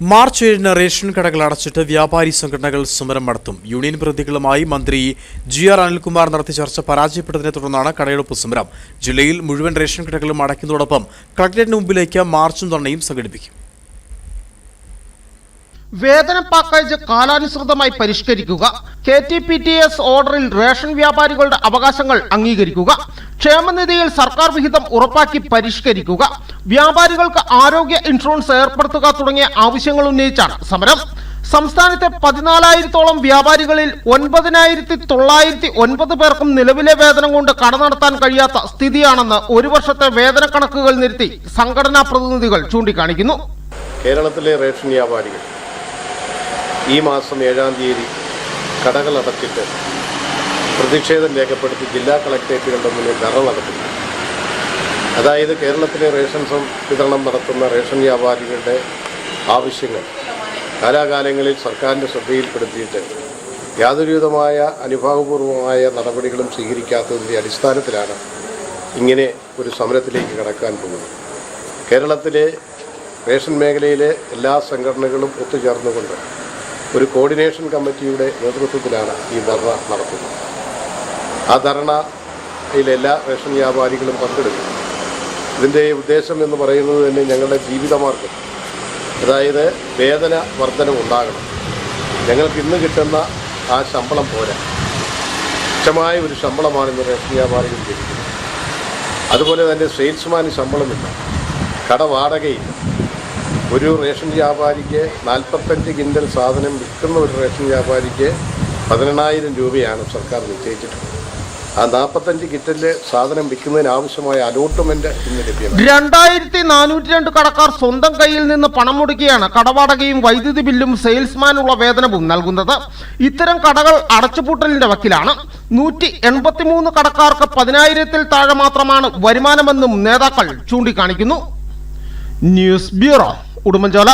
March ഏഴിന് ration കടകൾ അടച്ചിട്ട് വ്യാപാരി സംഘടനകൾ സമരം നടത്തും. യൂണിയൻ പ്രതികളുമായി മന്ത്രി ജി ആർ അനിൽകുമാർ നടത്തിയ ചർച്ച പരാജയപ്പെട്ടതിനെ തുടർന്നാണ് കടയെടുപ്പ് സമരം. ജില്ലയിൽ മുഴുവൻ റേഷൻ കടകളും അടയ്ക്കുന്നതോടൊപ്പം കളക്ടറേറ്റിന് മുമ്പിലേക്ക് മാർച്ചും ധർണയും സംഘടിപ്പിക്കും. വേതന പാക്കേജ് കാലാനുസൃതമായി പരിഷ്കരിക്കുക K T P T S ഓർഡറിൽ റേഷൻ വ്യാപാരികളുടെ അവകാശങ്ങൾ അംഗീകരിക്കുക ക്ഷേമനിധിയിൽ സർക്കാർ വിഹിതം ഉറപ്പാക്കി പരിഷ്കരിക്കുക വ്യാപാരികൾക്ക് ആരോഗ്യ ഇൻഷുറൻസ് ഏർപ്പെടുത്തുക തുടങ്ങിയ ആവശ്യങ്ങൾ ഉന്നയിച്ചാണ് സമരം. സംസ്ഥാനത്തെ പതിനാലായിരത്തോളം വ്യാപാരികളിൽ ഒൻപതിനായിരത്തി തൊള്ളായിരത്തി ഒൻപത് പേർക്കും നിലവിലെ വേതനം കൊണ്ട് കട നടത്താൻ കഴിയാത്ത സ്ഥിതിയാണെന്ന് ഒരു വർഷത്തെ വേതന കണക്കുകൾ നിരത്തി സംഘടനാ പ്രതിനിധികൾ ചൂണ്ടിക്കാണിക്കുന്നു. കേരളത്തിലെ റേഷൻ വ്യാപാരികൾ ഈ മാസം ഏഴാം തീയതി കടകൾ അടച്ചിട്ട് പ്രതിഷേധം രേഖപ്പെടുത്തി ജില്ലാ കളക്ടറേറ്റുകളുടെ മുന്നിൽ ധർണ നടത്തുന്നു. അതായത് കേരളത്തിലെ റേഷൻ വിതരണം നടത്തുന്ന റേഷൻ വ്യാപാരികളുടെ ആവശ്യങ്ങൾ കാലാകാലങ്ങളിൽ സർക്കാരിന്റെ ശ്രദ്ധയിൽപ്പെടുത്തിയിട്ട് യാതൊരുവിധമായ അനുഭാവപൂർവമായ നടപടികളും സ്വീകരിക്കാത്തതിന്റെ അടിസ്ഥാനത്തിലാണ് ഇങ്ങനെ ഒരു സമരത്തിലേക്ക് കടക്കാൻ പോകുന്നത്. കേരളത്തിലെ റേഷൻ മേഖലയിലെ എല്ലാ സംഘടനകളും ഒത്തുചേർന്നുകൊണ്ട് ഒരു കോർഡിനേഷൻ കമ്മിറ്റിയുടെ നേതൃത്വത്തിലാണ് ഈ ധർണ നടത്തുന്നത്. ആ ധർണയിലെല്ലാ റേഷൻ വ്യാപാരികളും പങ്കെടുക്കും. ഇതിന്റെ ഉദ്ദേശം എന്ന് പറയുന്നത് തന്നെ ഞങ്ങളുടെ ജീവിതമാർഗം. അതായത് വേദന വർധനം ഉണ്ടാകണം. ഞങ്ങൾക്ക് ഇന്ന് കിട്ടുന്ന ആ ശമ്പളം പോരാ. തുച്ഛമായ ഒരു ശമ്പളമാണ് ഇന്ന് റേഷൻ വ്യാപാരികൾ ലഭിക്കുന്നത്. അതുപോലെ തന്നെ സെയിൽസ്മാന് ശമ്പളമില്ല. കട വാടകയില്ല. ഒരു റേഷൻ വ്യാപാരിക്ക് നാൽപ്പത്തഞ്ച് കിൻഡൽ സാധനം വിൽക്കുന്ന ഒരു റേഷൻ വ്യാപാരിക്ക് പതിനെണ്ണായിരം രൂപയാണ് സർക്കാർ നിശ്ചയിച്ചിട്ടുള്ളത്. ആ നാൽപ്പത്തഞ്ച് കിറ്റലിൽ സാധനം വിൽക്കുന്നതിന് ആവശ്യമായ അലോട്ട്മെന്റ് രണ്ടായിരത്തി നാനൂറ്റി രണ്ട് കടക്കാർ സ്വന്തം കയ്യിൽ നിന്ന് പണം മുടക്കിയാണ് കടവാടകയും വൈദ്യുതി ബില്ലും സെയിൽസ്മാനുള്ള വേതനവും നൽകുന്നത്. ഇത്തരം കടകൾ അടച്ചുപൂട്ടലിന്റെ വക്കിലാണ്. നൂറ്റി എൺപത്തിമൂന്ന് കടക്കാർക്ക് പതിനായിരത്തിൽ താഴെ മാത്രമാണ് വരുമാനമെന്നും നേതാക്കൾ ചൂണ്ടിക്കാണിക്കുന്നു. News bureau Udumbanchola.